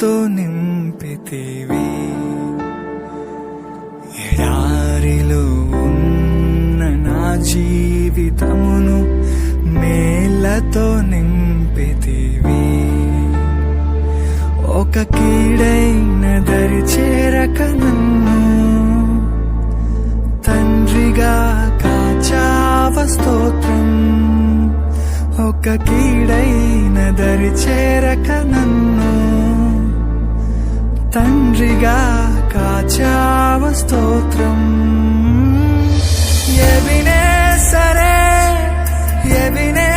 మేలతో నింపితివి. ఎడారిలో ఉన్న నా జీవితమును మేలతో నింపితివి. ఒక కీడైన దరి చేరక నన్ను తండ్రిగా కాచావ స్తోత్రం. ఒక కీడైన దరి చేరక నన్ను తండ్రిగా కాచావ స్తోత్రం. ఎవినే సరే ఎవినే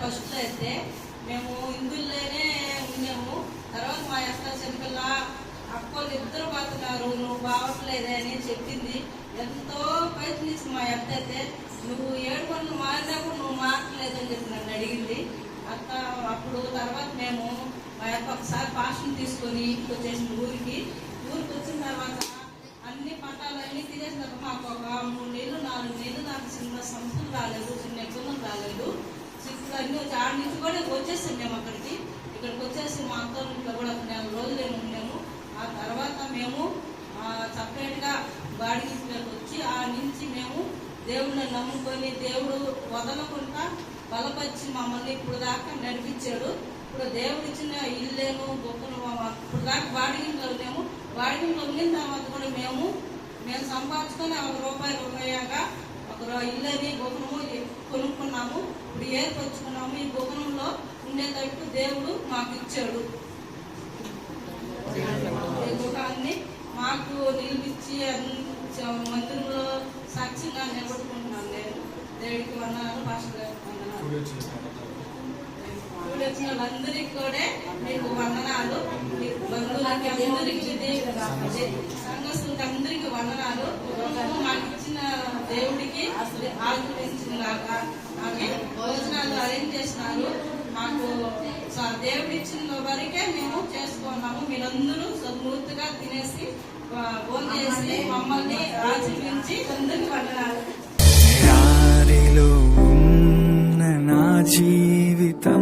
ఫస్ట్ అయితే మేము ఇందులోనే ఉన్నాము. తర్వాత మా యొక్క చెనిపిల్ల అక్కలు ఇద్దరు పోతున్నారు నువ్వు బాగట్లేదే అని చెప్పింది. ఎంతో ప్రయత్నించి మా అత్త అయితే. నువ్వు ఏడు పనులు మారినప్పుడు నువ్వు మారట్లేదని చెప్పి నన్ను అడిగింది. అత్త అప్పుడు తర్వాత మేము మా యొక్క ఒకసారి పాషన్ తీసుకొని ఇంటికి వచ్చేసిన ఊరికి. ఊరికి వచ్చిన తర్వాత అన్ని పట్టాలన్నీ అన్నీ తర్వాత మాకు ఒక మూడు నెలలు నాలుగు నెలలు నాకు చిన్న సంస్థలు రాలేదు చిన్న ఇబ్బందులు రాలేదు. ఆడ నుంచి కూడా వచ్చేసాం మేము అక్కడికి. ఇక్కడికి వచ్చేసి మా అత్త ఇంట్లో కూడా ఒక నెల ఏమి ఉన్నాము ఆ తర్వాత మేము సపరేట్గా బాడీ వచ్చి ఆ నుంచి మేము దేవుడిని నమ్ముకొని దేవుడు వదలకుండా బలపరిచి మమ్మల్ని ఇప్పుడు దాకా నడిపించాడు. ఇప్పుడు దేవుడు ఇచ్చిన ఇల్లేను గొప్పను ఇప్పుడు దాకా బాడిగింట్లో ఉన్నాము బాడిగింట్లో ఉన్న తర్వాత కూడా మేము మేము సంపాదించుకొని ఒక రూపాయి రూపాయగా ఒక ఇల్లు ఇల్లని గొప్పనము కొనుక్కున్నాము. ఇప్పుడు ఏర్పరచుకున్నాము. ఈ గొప్పనంలో ఉండేటట్టు దేవుడు మాకు ఇచ్చాడు ఈ గృహాన్ని మాకు నిలిపించి మందిరంలో సాక్షిగా నిలబడుకుంటున్నాను నేను. దేవుడికి వందనాలు పాస్టర్ గారికి వందనాలు. వచ్చిన వాళ్ళందరికీ కూడా మీకు వందనాలు. బంధువులకి అందరికీ సంఘస్థులకి అందరికీ వందనాలు. మాకు ఇచ్చిన దేవుడికి ఆశీర్వదించిన లాగా ఆమె చేసినారు మాకు దేవుడి ఇచ్చిన వరకే మేము చేసుకున్నాము. మీరందరూ సద్మూర్తిగా తినేసి చేసి మమ్మల్ని ఆచరించి తొందరగా పడ్డారు. జీవితం